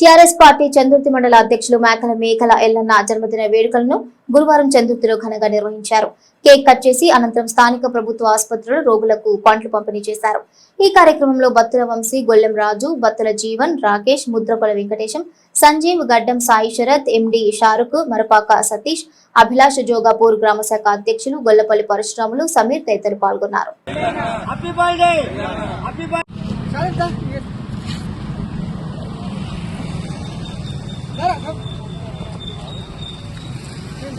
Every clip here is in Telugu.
టీఆర్ఎస్ పార్టీ చందుర్తి మండల అధ్యక్షులు మేకల మేకల ఎల్లన్న జన్మదిన వేడుకలను గురువారం చందుర్తిలో ఘనంగా నిర్వహించారు. కేక్ కట్ చేసి అనంతరం స్థానిక ప్రభుత్వ ఆసుపత్రిలో రోగులకు పండ్లు పంపిణీ చేశారు. ఈ కార్యక్రమంలో బత్తుల వంశీ గొల్లెం రాజు బత్తుల జీవన్ రాకేష్ ముద్రకొల వెంకటేశం సంజీవ్ గడ్డం సాయి శరత్ ఎండి షారుఖ్ మరపాక సతీష్ అభిలాష్ జోగాపూర్ గ్రామ శాఖ అధ్యక్షులు గొల్లపల్లి పరశురాములు సమీర్ తదితరులు పాల్గొన్నారు.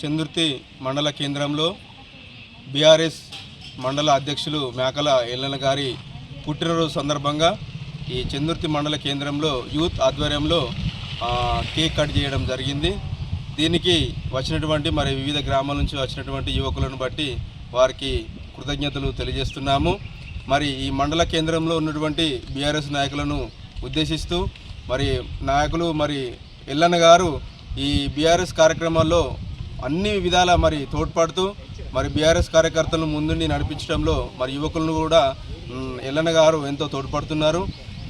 చందుర్తి మండల కేంద్రంలో బీఆర్ఎస్ మండల అధ్యక్షులు మేకల ఎల్లన గారి పుట్టినరోజు సందర్భంగా ఈ చందుర్తి మండల కేంద్రంలో యూత్ ఆధ్వర్యంలో కేక్ కట్ చేయడం జరిగింది. దీనికి వచ్చినటువంటి మరి వివిధ గ్రామాల నుంచి వచ్చినటువంటి యువకులను బట్టి వారికి కృతజ్ఞతలు తెలియజేస్తున్నాము. మరి ఈ మండల కేంద్రంలో ఉన్నటువంటి బీఆర్ఎస్ నాయకులను ఉద్దేశిస్తూ మరి నాయకులు మరి ఎల్లన్న గారు ఈ బీఆర్ఎస్ కార్యక్రమాల్లో అన్ని విధాల మరి తోడ్పడుతూ మరి బీఆర్ఎస్ కార్యకర్తలను ముందుండి నడిపించడంలో మరి యువకులను కూడా ఎల్లన్న గారు ఎంతో తోడ్పడుతున్నారు.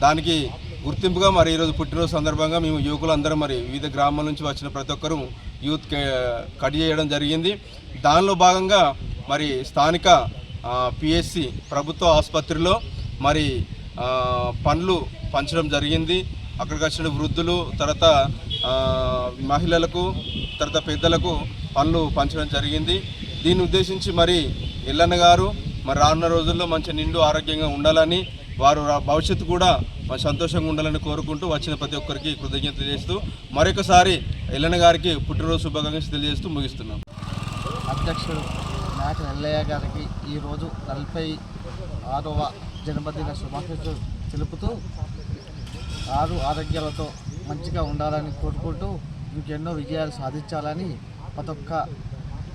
దానికి గుర్తింపుగా మరి ఈరోజు పుట్టినరోజు సందర్భంగా మేము యువకులందరం మరి వివిధ గ్రామాల నుంచి వచ్చిన ప్రతి ఒక్కరూ యూత్ కట్ చేయడం జరిగింది. దానిలో భాగంగా మరి స్థానిక పిఎస్సి ప్రభుత్వ ఆసుపత్రిలో మరి పండ్లు పంచడం జరిగింది. అక్కడికి వచ్చిన వృద్ధులు తర్వాత మహిళలకు తర్వాత పెద్దలకు పనులు పంచడం జరిగింది. దీన్ని ఉద్దేశించి మరి ఎల్లన్న గారు మరి రానున్న రోజుల్లో మంచి నిండు ఆరోగ్యంగా ఉండాలని వారు రా- భవిష్యత్తు కూడా సంతోషంగా ఉండాలని కోరుకుంటూ వచ్చిన ప్రతి ఒక్కరికి కృతజ్ఞత తెలియజేస్తూ మరొకసారి ఎల్లన్న గారికి పుట్టినరోజు శుభాకాంక్షలు తెలియజేస్తూ ముగిస్తున్నాం. అధ్యక్షుడు మేక ఎల్లయ్య గారికి ఈరోజు నలభై ఆరవ జన్మదిన శుభాకాంక్షలు తెలుపుతూ ఆరు ఆరోగ్యాలతో మంచిగా ఉండాలని కోరుకుంటూ ఇంకెన్నో విజయాలు సాధించాలని ప్రతి ఒక్క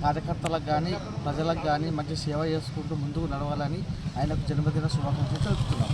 కార్యకర్తలకు కానీ ప్రజలకు కానీ మంచి సేవ చేసుకుంటూ ముందుకు నడవాలని ఆయనకు జన్మదిన శుభాకాంక్షలు తెలుపుతున్నాం.